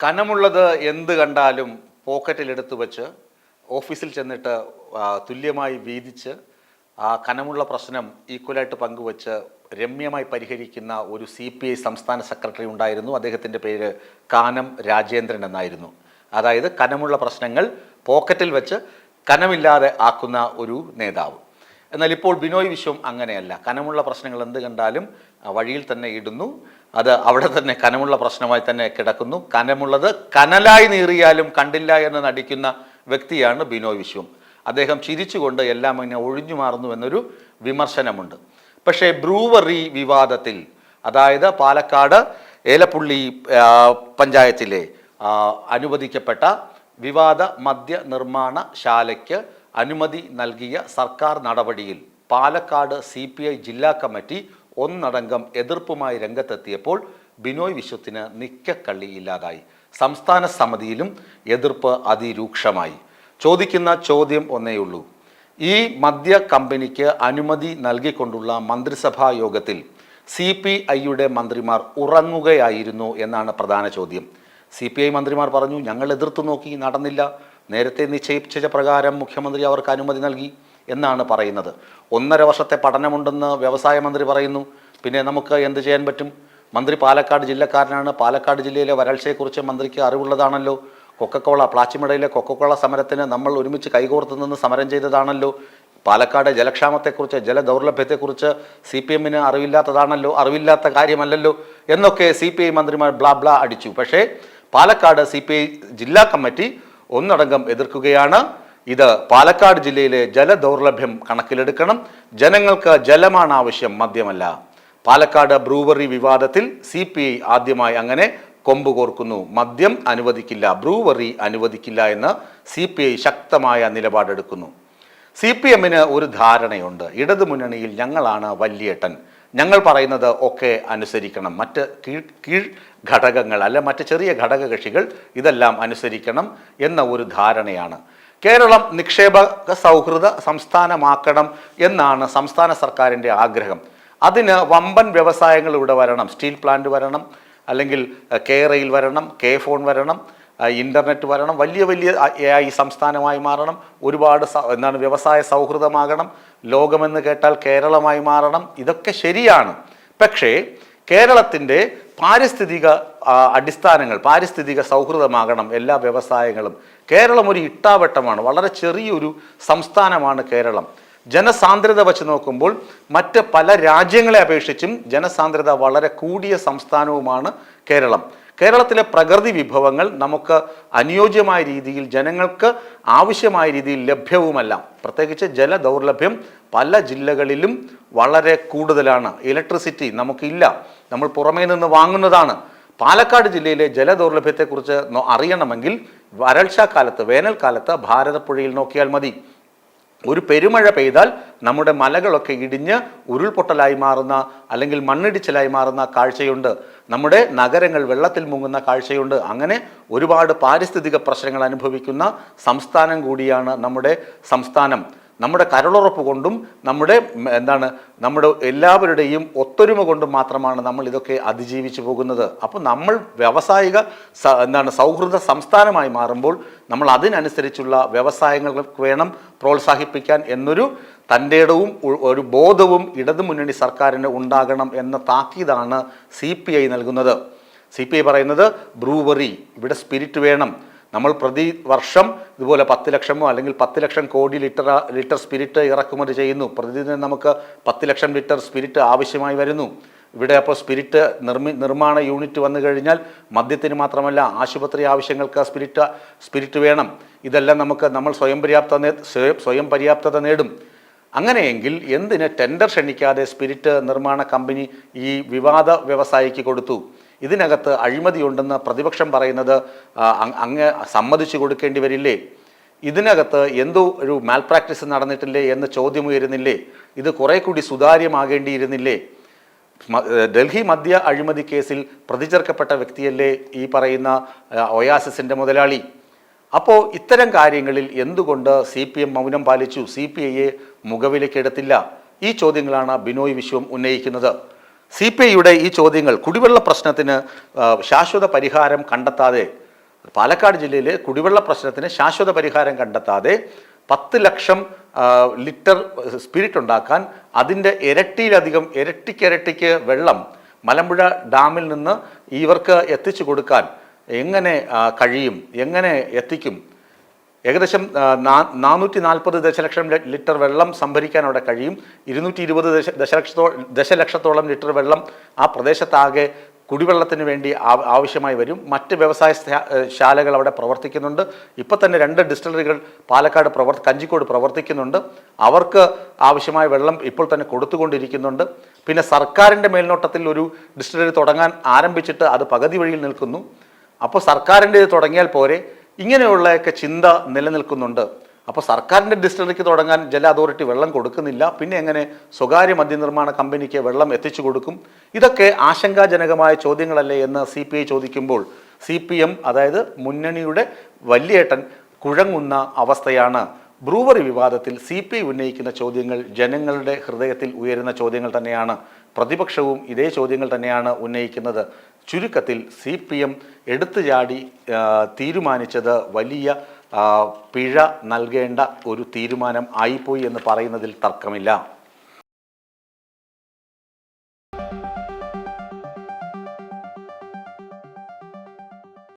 കനമുള്ളത് എന്ത് കണ്ടാലും പോക്കറ്റിലെടുത്ത് വെച്ച് ഓഫീസിൽ ചെന്നിട്ട് തുല്യമായി വീതിച്ച് ആ കനമുള്ള പ്രശ്നം ഈക്വലായിട്ട് പങ്കുവച്ച് രമ്യമായി പരിഹരിക്കുന്ന ഒരു സി പി ഐ സംസ്ഥാന സെക്രട്ടറി ഉണ്ടായിരുന്നു. അദ്ദേഹത്തിന്റെ പേര് കാനം രാജേന്ദ്രൻ എന്നായിരുന്നു. അതായത് കനമുള്ള പ്രശ്നങ്ങൾ പോക്കറ്റിൽ വെച്ച് കനമില്ലാതെ ആക്കുന്ന ഒരു നേതാവ്. എന്നാൽ ഇപ്പോൾ ബിനോയ് വിശ്വം അങ്ങനെയല്ല. കനമുള്ള പ്രശ്നങ്ങൾ എന്ത് കണ്ടാലും വഴിയിൽ തന്നെ ഇടുന്നു. അത് അവിടെ തന്നെ കനമുള്ള പ്രശ്നമായി തന്നെ കിടക്കുന്നു. കനമുള്ളത് കനലായി നീറിയാലും കണ്ടില്ല എന്ന് നടിക്കുന്ന വ്യക്തിയാണ് ബിനോയ് വിശ്വം. അദ്ദേഹം ചിരിച്ചുകൊണ്ട് എല്ലാം ഇങ്ങനെ ഒഴിഞ്ഞു മാറുന്നു എന്നൊരു വിമർശനമുണ്ട്. പക്ഷേ ബ്രൂവറി വിവാദത്തിൽ അതായത് പാലക്കാട് ഏലപ്പുള്ളി പഞ്ചായത്തിലെ അനുവദിക്കപ്പെട്ട വിവാദ മദ്യ നിർമ്മാണ ശാലയ്ക്ക് അനുമതി നൽകിയ സർക്കാർ നടപടിയിൽ പാലക്കാട് സി പി ഐ ജില്ലാ കമ്മിറ്റി ഒന്നടങ്കം എതിർപ്പുമായി രംഗത്തെത്തിയപ്പോൾ ബിനോയ് വിശ്വത്തിന് നിക്കക്കള്ളി ഇല്ലാതായി. സംസ്ഥാന സമിതിയിലും എതിർപ്പ് അതിരൂക്ഷമായി. ചോദിക്കുന്ന ചോദ്യം ഒന്നേയുള്ളൂ. ഈ മദ്യ കമ്പനിക്ക് അനുമതി നൽകിക്കൊണ്ടുള്ള മന്ത്രിസഭാ യോഗത്തിൽ സി പി ഐയുടെ മന്ത്രിമാർ ഉറങ്ങുകയായിരുന്നു എന്നാണ് പ്രധാന ചോദ്യം. സി പി ഐ മന്ത്രിമാർ പറഞ്ഞു ഞങ്ങൾ എതിർത്തു നോക്കി നടന്നില്ല. നേരത്തെ നിശ്ചയിച്ച പ്രകാരം മുഖ്യമന്ത്രി അവർക്ക് അനുമതി നൽകി എന്നാണ് പറയുന്നത്. ഒന്നര വർഷത്തെ പഠനമുണ്ടെന്ന് വ്യവസായ മന്ത്രി പറയുന്നു. പിന്നെ നമുക്ക് എന്ത് ചെയ്യാൻ പറ്റും? മന്ത്രി പാലക്കാട് ജില്ലക്കാരനാണ്. പാലക്കാട് ജില്ലയിലെ വരൾച്ചയെക്കുറിച്ച് മന്ത്രിക്ക് അറിവുള്ളതാണല്ലോ. കൊക്കക്കോള പ്ലാച്ചിമടയിലെ കൊക്കക്കോള സമരത്തിന് നമ്മൾ ഒരുമിച്ച് കൈകോർത്ത് നിന്ന് സമരം ചെയ്തതാണല്ലോ. പാലക്കാട് ജലക്ഷാമത്തെക്കുറിച്ച് ജലദൗർലഭ്യത്തെക്കുറിച്ച് സി പി എമ്മിന് അറിവില്ലാത്തതാണല്ലോ. അറിവില്ലാത്ത കാര്യമല്ലല്ലോ എന്നൊക്കെ സി പി ഐ മന്ത്രിമാർ ബ്ലാ ബ്ലാ അടിച്ചു. പക്ഷേ പാലക്കാട് സി പി ഐ ജില്ലാ കമ്മിറ്റി ഒന്നടങ്കം എതിർക്കുകയാണ്. ഇത് പാലക്കാട് ജില്ലയിലെ ജലദൗർലഭ്യം കണക്കിലെടുക്കണം. ജനങ്ങൾക്ക് ജലമാണ് ആവശ്യം മദ്യമല്ല. പാലക്കാട് ബ്രൂവറി വിവാദത്തിൽ സി ആദ്യമായി അങ്ങനെ കൊമ്പ് കോർക്കുന്നു. മദ്യം അനുവദിക്കില്ല ബ്രൂവറി അനുവദിക്കില്ല എന്ന് സി പി ഐ ശക്തമായ നിലപാടെടുക്കുന്നു. സി പി എമ്മിന് ഒരു ധാരണയുണ്ട്. ഇടതുമുന്നണിയിൽ ഞങ്ങളാണ് വല്യേട്ടൻ. ഞങ്ങൾ പറയുന്നത് ഒക്കെ അനുസരിക്കണം. മറ്റ് കീഴ് കീഴ് ഘടകങ്ങൾ അല്ല മറ്റ് ചെറിയ ഘടക കക്ഷികൾ ഇതെല്ലാം അനുസരിക്കണം എന്ന ഒരു ധാരണയാണ്. കേരളം നിക്ഷേപക സൗഹൃദ സംസ്ഥാനമാക്കണം എന്നാണ് സംസ്ഥാന സർക്കാരിന്റെ ആഗ്രഹം. അതിന് വമ്പൻ വ്യവസായങ്ങൾ ഇവിടെ വരണം. സ്റ്റീൽ പ്ലാന്റ് വരണം അല്ലെങ്കിൽ കെ റെയിൽ വരണം കെ ഫോൺ വരണം ഇന്റർനെറ്റ് വരണം. വലിയ വലിയ എ ഐ സംസ്ഥാനമായി മാറണം. ഒരുപാട് എന്താണ് വ്യവസായ സൗഹൃദമാകണം. ലോകമെന്ന് കേട്ടാൽ കേരളമായി മാറണം. ഇതൊക്കെ ശരിയാണ്. പക്ഷേ കേരളത്തിന്റെ പാരിസ്ഥിതിക അടിസ്ഥാനങ്ങൾ പാരിസ്ഥിതിക സൗഹൃദമാകണം എല്ലാ വ്യവസായങ്ങളും. കേരളം ഒരു ഇട്ടാവട്ടമാണ്. വളരെ ചെറിയൊരു സംസ്ഥാനമാണ് കേരളം. ജനസാന്ദ്രത വച്ച് നോക്കുമ്പോൾ മറ്റ് പല രാജ്യങ്ങളെ അപേക്ഷിച്ചും ജനസാന്ദ്രത വളരെ കൂടിയ സംസ്ഥാനവുമാണ് കേരളം. കേരളത്തിലെ പ്രകൃതി വിഭവങ്ങൾ നമുക്ക് അനുയോജ്യമായ രീതിയിൽ ജനങ്ങൾക്ക് ആവശ്യമായ രീതിയിൽ ലഭ്യവുമല്ല. പ്രത്യേകിച്ച് ജലദൗർലഭ്യം പല ജില്ലകളിലും വളരെ കൂടുതലാണ്. ഇലക്ട്രിസിറ്റി നമുക്കില്ല. നമ്മൾ പുറമേ നിന്ന് വാങ്ങുന്നതാണ്. പാലക്കാട് ജില്ലയിലെ ജലദൗർലഭ്യത്തെക്കുറിച്ച് ദൗർലഭ്യത്തെക്കുറിച്ച് അറിയണമെങ്കിൽ വരൾച്ചാക്കാലത്ത് വേനൽക്കാലത്ത് ഭാരതപ്പുഴയിൽ നോക്കിയാൽ മതി. ഒരു പെരുമഴ പെയ്താൽ നമ്മുടെ മലകളൊക്കെ ഇടിഞ്ഞ് ഉരുൾപൊട്ടലായി മാറുന്ന അല്ലെങ്കിൽ മണ്ണിടിച്ചിലായി മാറുന്ന കാഴ്ചയുണ്ട്. നമ്മുടെ നഗരങ്ങൾ വെള്ളത്തിൽ മുങ്ങുന്ന കാഴ്ചയുണ്ട്. അങ്ങനെ ഒരുപാട് പാരിസ്ഥിതിക പ്രശ്നങ്ങൾ അനുഭവിക്കുന്ന സംസ്ഥാനം കൂടിയാണ് നമ്മുടെ സംസ്ഥാനം. നമ്മുടെ കരളുറപ്പ് കൊണ്ടും നമ്മുടെ എന്താണ് നമ്മുടെ എല്ലാവരുടെയും ഒത്തൊരുമ കൊണ്ടും മാത്രമാണ് നമ്മൾ ഇതൊക്കെ അതിജീവിച്ചു പോകുന്നത്. അപ്പോൾ നമ്മൾ വ്യാവസായിക എന്താണ് സൗഹൃദ സംസ്ഥാനമായി മാറുമ്പോൾ നമ്മൾ അതിനനുസരിച്ചുള്ള വ്യവസായങ്ങൾക്ക് വേണം പ്രോത്സാഹിപ്പിക്കാൻ എന്നൊരു തന്റെ ഇടവും ഒരു ബോധവും ഇടതുമുന്നണി സർക്കാരിന് ഉണ്ടാകണം എന്ന താക്കീതാണ് സി പി ഐ നൽകുന്നത്. സി പി ഐ പറയുന്നത് ബ്രൂവറി ഇവിടെ സ്പിരിറ്റ് വേണം. നമ്മൾ പ്രതി വർഷം ഇതുപോലെ പത്ത് ലക്ഷമോ അല്ലെങ്കിൽ പത്ത് lakh crore litre litre spirit ഇറക്കുമതി ചെയ്യുന്നു. പ്രതിദിനം നമുക്ക് പത്ത് ലക്ഷം ലിറ്റർ സ്പിരിറ്റ് ആവശ്യമായി വരുന്നു. ഇവിടെ അപ്പോൾ സ്പിരിറ്റ് നിർമ്മി നിർമ്മാണ യൂണിറ്റ് വന്നു കഴിഞ്ഞാൽ മദ്യത്തിന് മാത്രമല്ല ആശുപത്രി ആവശ്യങ്ങൾക്ക് സ്പിരിറ്റ് സ്പിരിറ്റ് വേണം. ഇതെല്ലാം നമുക്ക് നമ്മൾ സ്വയം പര്യാപ്ത സ്വയം പര്യാപ്തത നേടും. അങ്ങനെയെങ്കിൽ എന്തിന് ടെൻഡർ ക്ഷണിക്കാതെ സ്പിരിറ്റ് നിർമ്മാണ കമ്പനി ഈ വിവാദ വ്യവസായിക്ക് കൊടുത്തു? ഇതിനകത്ത് അഴിമതിയുണ്ടെന്ന് പ്രതിപക്ഷം പറയുന്നത് അങ്ങ് സമ്മതിച്ചു കൊടുക്കേണ്ടി വരില്ലേ? ഇതിനകത്ത് എന്തോ ഒരു മാൽ പ്രാക്ടീസ് നടന്നിട്ടില്ലേ എന്ന് ചോദ്യമുയരുന്നില്ലേ? ഇത് കുറെ കൂടി സുതാര്യമാകേണ്ടിയിരുന്നില്ലേ? ഡൽഹി മദ്യ അഴിമതി കേസിൽ പ്രതിചേർക്കപ്പെട്ട വ്യക്തിയല്ലേ ഈ പറയുന്ന ഒയാസിസിന്റെ മുതലാളി? അപ്പോൾ ഇത്തരം കാര്യങ്ങളിൽ എന്തുകൊണ്ട് സി പി എം മൗനം പാലിച്ചു? സി പി ഐയെ മുഖവിലേക്കെടുത്തില്ല ഈ ചോദ്യങ്ങളാണ് ബിനോയ് വിശ്വം ഉന്നയിക്കുന്നത്. സി പി ഐയുടെ ഈ ചോദ്യങ്ങൾ കുടിവെള്ള പ്രശ്നത്തിന് ശാശ്വത പരിഹാരം കണ്ടെത്താതെ പാലക്കാട് ജില്ലയിൽ കുടിവെള്ള പ്രശ്നത്തിന് ശാശ്വത പരിഹാരം കണ്ടെത്താതെ പത്ത് ലക്ഷം ലിറ്റർ സ്പിരിറ്റ് ഉണ്ടാക്കാൻ അതിന്റെ ഇരട്ടിയിലധികം ഇരട്ടിക്കിരട്ടിക്ക് വെള്ളം മലമ്പുഴ ഡാമിൽ നിന്ന് ഇവർക്ക് എത്തിച്ചു കൊടുക്കാൻ എങ്ങനെ കഴിയും എങ്ങനെ എത്തിക്കും? ഏകദേശം നാനൂറ്റി നാൽപ്പത് ദശലക്ഷം ലിറ്റർ വെള്ളം സംഭരിക്കാൻ അവിടെ കഴിയും. ഇരുന്നൂറ്റി ഇരുപത് ദശ ദശലക്ഷത്തോ ദശലക്ഷത്തോളം ലിറ്റർ വെള്ളം ആ പ്രദേശത്താകെ കുടിവെള്ളത്തിന് വേണ്ടി ആവശ്യമായി വരും. മറ്റ് വ്യവസായ ശാലകൾ അവിടെ പ്രവർത്തിക്കുന്നുണ്ട്. ഇപ്പോൾ തന്നെ രണ്ട് ഡിസ്റ്റിലറികൾ പാലക്കാട് പ്രവർ കഞ്ചിക്കോട് പ്രവർത്തിക്കുന്നുണ്ട്. അവർക്ക് ആവശ്യമായ വെള്ളം ഇപ്പോൾ തന്നെ കൊടുത്തുകൊണ്ടിരിക്കുന്നുണ്ട്. പിന്നെ സർക്കാരിന്റെ മേൽനോട്ടത്തിൽ ഒരു ഡിസ്റ്റിലറി തുടങ്ങാൻ ആരംഭിച്ചിട്ട് അത് പകുതി വഴിയിൽ നിൽക്കുന്നു. അപ്പോൾ സർക്കാരിന്റെ ഇത് തുടങ്ങിയാൽ പോരെ ഇങ്ങനെയുള്ളയൊക്കെ ചിന്ത നിലനിൽക്കുന്നുണ്ട്. അപ്പോൾ സർക്കാരിന്റെ ഡിസ്റ്റിലറിക്ക് തുടങ്ങാൻ ജല അതോറിറ്റി വെള്ളം കൊടുക്കുന്നില്ല. പിന്നെ എങ്ങനെ സ്വകാര്യ മദ്യനിർമ്മാണ കമ്പനിക്ക് വെള്ളം എത്തിച്ചു കൊടുക്കും? ഇതൊക്കെ ആശങ്കാജനകമായ ചോദ്യങ്ങളല്ലേ എന്ന് സി പി ഐ ചോദിക്കുമ്പോൾ സി പി എം അതായത് മുന്നണിയുടെ വല്യേട്ടൻ കുഴങ്ങുന്ന അവസ്ഥയാണ്. ബ്രൂവറി വിവാദത്തിൽ സി പി ഐ ഉന്നയിക്കുന്ന ചോദ്യങ്ങൾ ജനങ്ങളുടെ ഹൃദയത്തിൽ ഉയരുന്ന ചോദ്യങ്ങൾ തന്നെയാണ്. പ്രതിപക്ഷവും ഇതേ ചോദ്യങ്ങൾ തന്നെയാണ് ഉന്നയിക്കുന്നത്. ചുരുക്കത്തിൽ സി പി എം എടുത്തു ചാടി തീരുമാനിച്ചത് വലിയ പിഴ നൽകേണ്ട ഒരു തീരുമാനം ആയിപ്പോയി എന്ന് പറയുന്നതിൽ തർക്കമില്ല.